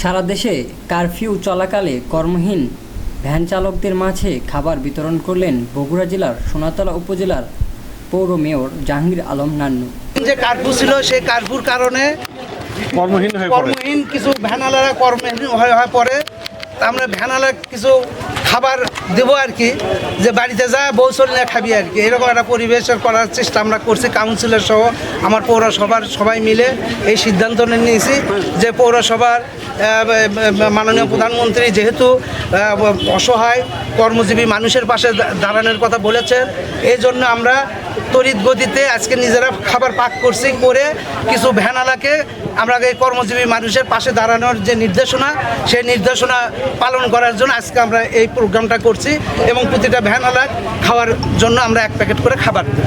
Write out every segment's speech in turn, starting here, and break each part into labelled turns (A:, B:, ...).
A: সারা দেশে কারফিউ চলাকালে কর্মহীন ভ্যান চালকদের মাঝে খাবার বিতরণ করলেন বগুড়া জেলার সোনাতলা উপজেলার পৌর মেয়র জাহাঙ্গীর আলম নান্নু।
B: যে কার্ফু ছিল সেই কার্ফুর কারণে
C: কর্মহীন
B: কর্মহীন কিছু ভ্যানালারা কর্মহীন হয়ে হয়ে পড়ে। তা আমরা ভ্যানালা কিছু খাবার দেবো আর কি যে বাড়িতে যা বউ চললে খাবি আর কি। এরকম একটা পরিবেশের করার চেষ্টা আমরা করছি কাউন্সিলর সহ আমার পৌরসভার সবাই মিলে এই সিদ্ধান্ত নিয়েছি যে পৌরসভার মাননীয় প্রধানমন্ত্রী যেহেতু অসহায়, কর্মজীবী মানুষের পাশে দাঁড়ানোর কথা বলেছেন এই জন্য আমরা তড়িৎ গতিতে আজকে নিজেরা খাবার পাক করছি করে কিছু ভ্যানালাকে আমরা এই কর্মজীবী মানুষের পাশে দাঁড়ানোর যে নির্দেশনা, সেই নির্দেশনা পালন করার জন্য আজকে আমরা এই প্রোগ্রামটা করছি এবং প্রতিটা ভ্যানালা খাওয়ার জন্য আমরা এক প্যাকেট করে খাবার দিই।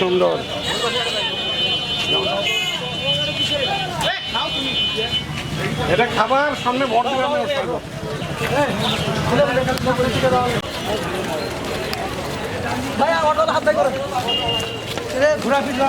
C: সুন্দর। এটা খাবার সামনে ভর দিবে আমি ওর সাথে।
B: ঘোরাফিরা